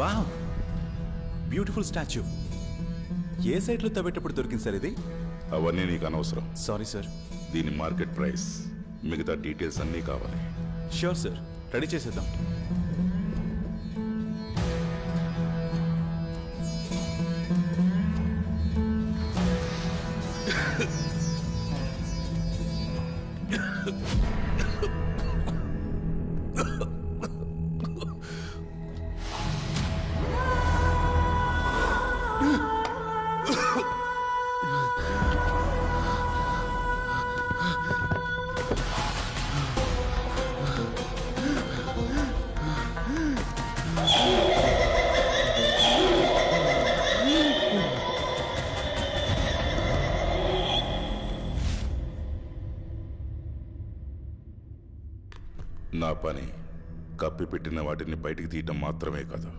Wow. Beautiful statue ఏ సైట్లో తవ్వేటప్పుడు దొరికింది sir ఇది? అవన్నీ నీకు అనవసరం. సారీ సార్ దీని మార్కెట్ ప్రైస్. మిగతా డీటెయిల్స్ అన్నీ కావాలి. షూర్ సార్ రెడీ చేసేద్దాం. నా పని కప్పి పెట్టిన వాటిని బయటికి తీయటం మాత్రమే కదా.